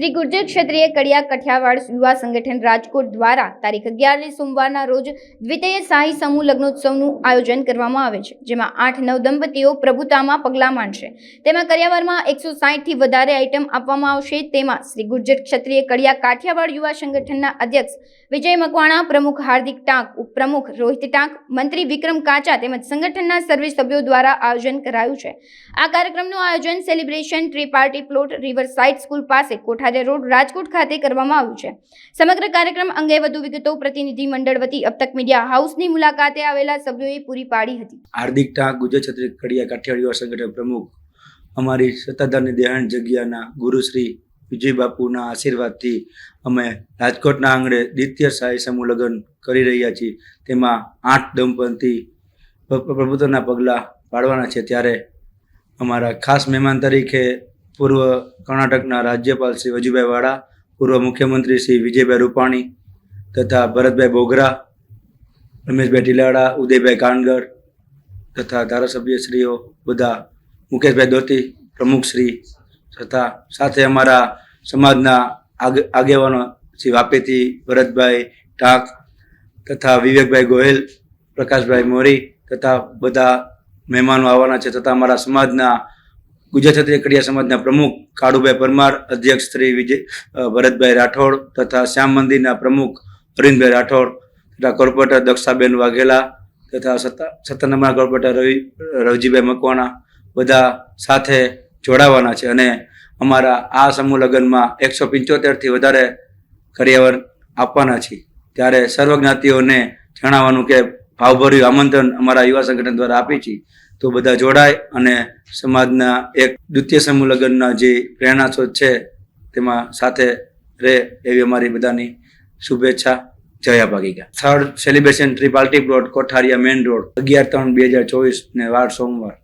શ્રી ગુર્જર ક્ષત્રિય કડિયા કઠિયાવાડ યુવા સંગઠન રાજકોટ દ્વારા તારીખ અગિયારની સોમવારના રોજ દ્વિતીય શાહી સમૂહ લગ્નોત્સવનું આયોજન કરવામાં આવે છે, જેમાં આઠ નવ દંપતીઓ પ્રભુતામાં પગલાં માંડશે તેમાં કરિયાવરમાં એકસો સાહીઠથી વધારે આઇટમ આપવામાં આવશે. તેમાં શ્રી ગુર્જર ક્ષત્રિય કડિયા કાઠિયાવાડ યુવા સંગઠનના અધ્યક્ષ વિજય મકવાણા, પ્રમુખ હાર્દિક ટાંક, ઉપપ્રમુખ રોહિત ટાંક, મંત્રી વિક્રમ કાચા તેમજ સંગઠનના સર્વે સભ્યો દ્વારા આયોજન કરાયું છે. આ કાર્યક્રમનું આયોજન celebration tree party plot river side school પાસે કોઠારિયા રોડ રાજકોટ ખાતે કરવામાં આવ્યું છે. સમગ્ર કાર્યક્રમ અંગે વધુ વિગતો પ્રતિનિધિ મંડળ વતી અબતક મીડિયા હાઉસની મુલાકાતે આવેલા સભ્યોએ પૂરી પાડી હતી. હાર્દિક ટાંક ગુજરાત છત્રી, કડિયા કાઠિયાવાડ યુવા સંગઠન પ્રમુખ, અમારી સત્તાધારની દેહાણ જગ્યાના ગુરુશ્રી વિજય બાપુના આશીર્વાદથી અમે રાજકોટના આંગણે દ્વિતીય સાહી સમૂહ લગ્ન કરી રહ્યા છીએ. તેમાં આઠ દંપતી પ્રભુત્વના પગલાં પાડવાના છે. ત્યારે અમારા ખાસ મહેમાન તરીકે પૂર્વ કર્ણાટકના રાજ્યપાલ શ્રી વજુભાઈ વાળા, પૂર્વ મુખ્યમંત્રી શ્રી વિજયભાઈ રૂપાણી તથા ભરતભાઈ બોગરા, રમેશભાઈ ટીલાડા ઉદયભાઈ કાનગર તથા ધારાસભ્યશ્રીઓ બધા, મુકેશભાઈ દોતી પ્રમુખશ્રી તથા સાથે અમારા સમાજના આગે, આગેવાનો શ્રી વાપેતી ભરતભાઈ ટાંક તથા વિવેકભાઈ ગોહિલ, પ્રકાશભાઈ મોરી તથા બધા મહેમાનો આવવાના છે તથા અમારા સમાજના ગુજરાત ક્ષત્રિય કડિયા સમાજના પ્રમુખ કાળુભાઈ પરમાર, અધ્યક્ષ શ્રી વિજય ભરતભાઈ રાઠોડ તથા શ્યામ મંદિરના પ્રમુખ અરવિંદભાઈ રાઠોડ તથા કોર્પોરેટર દક્ષાબેન વાઘેલા તથા સત્તા સત્તા નંબરના કોર્પોરેટર રવિ રવજીભાઈ મકવાણા બધા સાથે જોડાવાના છે અને અમારા આ સમૂહ લગ્નમાં એકસો પંચોતેરથી વધારે કરિયાવર આપવાના છે ત્યારે સર્વ જ્ઞાતિઓને જણાવવાનું કે ભાવભર્યું આમંત્રણ અમારા યુવા સંગઠન દ્વારા આપી છીએ. તો બધા જોડાય અને સમાજના એક દ્વિતીય સમૂહ લગ્નના જે પ્રેરણાસ્ત્રોત છે, તેમાં સાથે રહે એવી અમારી બધાની શુભેચ્છા. Jaya Bhagika third celebration tree party plot Kothariya main road, અગિયાર ત્રણ બે હજાર ચોવીસ ને વાર સોમવાર.